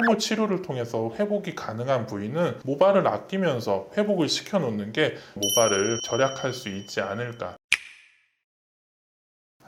탈모 치료를 통해서 회복이 가능한 부위는 모발을 아끼면서 회복을 시켜놓는 게 모발을 절약할 수 있지 않을까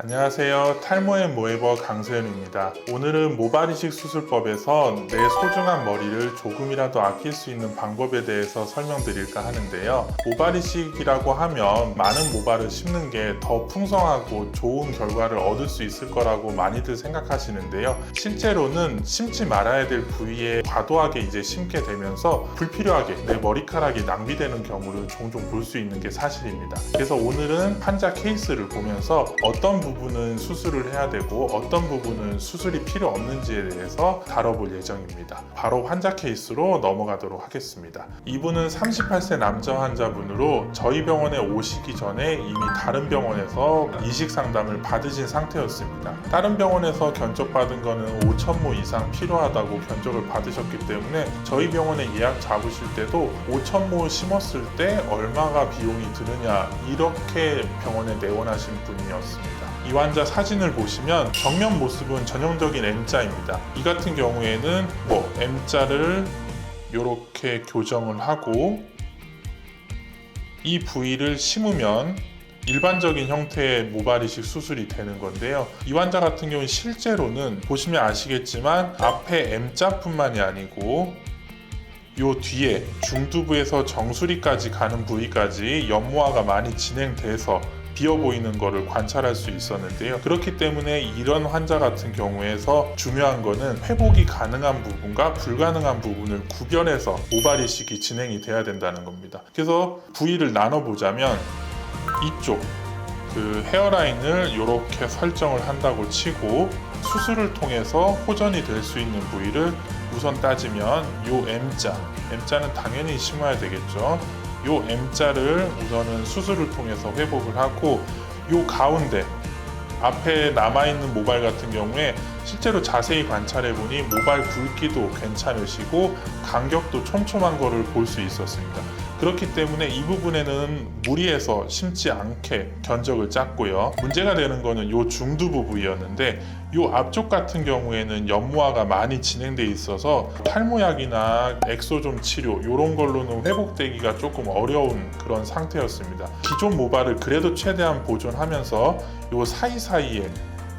안녕하세요. 탈모의 모에버 강소연입니다. 오늘은 모발이식 수술법에서 내 소중한 머리를 조금이라도 아낄 수 있는 방법에 대해서 설명드릴까 하는데요. 모발이식이라고 하면 많은 모발을 심는 게 더 풍성하고 좋은 결과를 얻을 수 있을 거라고 많이들 생각하시는데요. 실제로는 심지 말아야 될 부위에 과도하게 이제 심게 되면서 불필요하게 내 머리카락이 낭비되는 경우를 종종 볼 수 있는 게 사실입니다. 그래서 오늘은 환자 케이스를 보면서 어떤 부분 은 수술을 해야 되고 어떤 부분은 수술이 필요 없는지에 대해서 다뤄볼 예정입니다. 바로 환자 케이스로 넘어가도록 하겠습니다. 이분은 38세 남자 환자분으로 저희 병원에 오시기 전에 이미 다른 병원에서 이식 상담을 받으신 상태였습니다. 다른 병원에서 견적받은 거는 5천모 이상 필요하다고 견적을 받으셨기 때문에 저희 병원에 예약 잡으실 때도 5천모 심었을 때 얼마가 비용이 드느냐 이렇게 병원에 내원하신 분이었습니다. 이 환자 사진을 보시면 정면 모습은 전형적인 M자입니다. 이 같은 경우에는 뭐 M자를 이렇게 교정을 하고 이 부위를 심으면 일반적인 형태의 모발 이식 수술이 되는 건데요. 이 환자 같은 경우는 실제로는 보시면 아시겠지만 앞에 M자뿐만이 아니고 요 뒤에 중두부에서 정수리까지 가는 부위까지 연모화가 많이 진행돼서 비어 보이는 것을 관찰할 수 있었는데요. 그렇기 때문에 이런 환자 같은 경우에서 중요한 거는 회복이 가능한 부분과 불가능한 부분을 구별해서 모발 이식이 진행이 돼야 된다는 겁니다. 그래서 부위를 나눠 보자면 이쪽 그 헤어라인을 이렇게 설정을 한다고 치고 수술을 통해서 호전이 될 수 있는 부위를 우선 따지면 요 M자, M자는 당연히 심어야 되겠죠. 요 M자를 우선은 수술을 통해서 회복을 하고 요 가운데 앞에 남아있는 모발 같은 경우에 실제로 자세히 관찰해 보니 모발 굵기도 괜찮으시고 간격도 촘촘한 거를 볼 수 있었습니다. 그렇기 때문에 이 부분에는 무리해서 심지 않게 견적을 짰고요. 문제가 되는 거는 요 중두부 부위였는데 요 앞쪽 같은 경우에는 연모화가 많이 진행돼 있어서 탈모약이나 엑소좀 치료 이런 걸로는 회복되기가 조금 어려운 그런 상태였습니다. 기존 모발을 그래도 최대한 보존하면서 요 사이사이에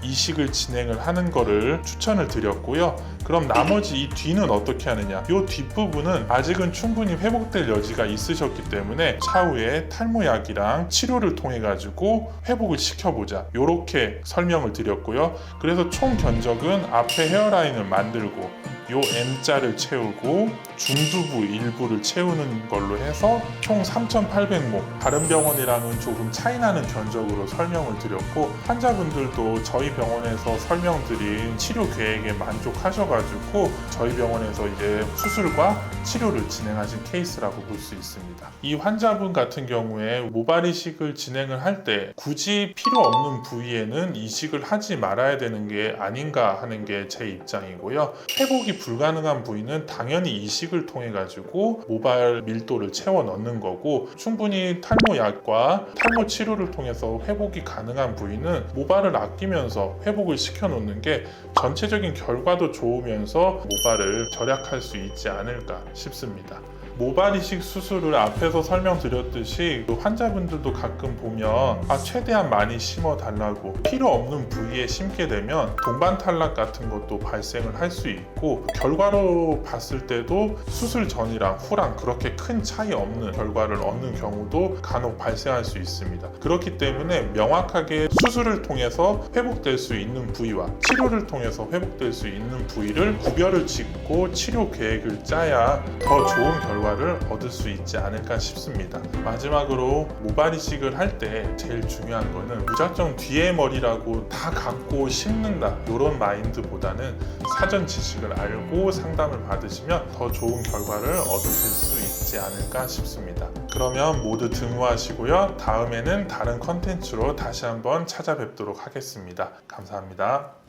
이식을 진행을 하는 거를 추천을 드렸고요. 그럼 나머지 이 뒤는 어떻게 하느냐? 이 뒷부분은 아직은 충분히 회복될 여지가 있으셨기 때문에 차후에 탈모약이랑 치료를 통해 가지고 회복을 시켜보자. 이렇게 설명을 드렸고요. 그래서 총 견적은 앞에 헤어라인을 만들고 요 M자를 채우고 중두부 일부를 채우는 걸로 해서 총 3,800모 다른 병원이랑은 조금 차이나는 견적으로 설명을 드렸고 환자분들도 저희 병원에서 설명드린 치료 계획에 만족하셔가지고 저희 병원에서 이제 수술과 치료를 진행하신 케이스라고 볼 수 있습니다. 이 환자분 같은 경우에 모발 이식을 진행을 할 때 굳이 필요 없는 부위에는 이식을 하지 말아야 되는 게 아닌가 하는 게 제 입장이고요. 회복이 불가능한 부위는 당연히 이식을 통해 가지고 모발 밀도를 채워 넣는 거고 충분히 탈모약과 탈모 치료를 통해서 회복이 가능한 부위는 모발을 아끼면서 회복을 시켜 놓는 게 전체적인 결과도 좋 으면서 모발을 절약할 수 있지 않을까 싶습니다. 모발 이식 수술을 앞에서 설명드렸듯이 그 환자분들도 가끔 보면 아 최대한 많이 심어 달라고 필요 없는 부위에 심게 되면 동반 탈락 같은 것도 발생을 할 수 있고 결과로 봤을 때도 수술 전이랑 후랑 그렇게 큰 차이 없는 결과를 얻는 경우도 간혹 발생할 수 있습니다. 그렇기 때문에 명확하게 수술을 통해서 회복될 수 있는 부위와 치료를 통해서 회복될 수 있는 부위를 구별을 짓고 치료 계획을 짜야 더 좋은 결과를 얻을 수 있지 않을까 싶습니다. 마지막으로 모발 이식을 할 때 제일 중요한 거는 무작정 뒤에 머리라고 다 갖고 심는다 이런 마인드보다는 사전 지식을 알고 상담을 받으시면 더 좋은 결과를 얻으실 수 있지 않을까 싶습니다. 그러면 모두 등호하시고요. 다음에는 다른 컨텐츠로 다시 한번 찾아뵙도록 하겠습니다. 감사합니다.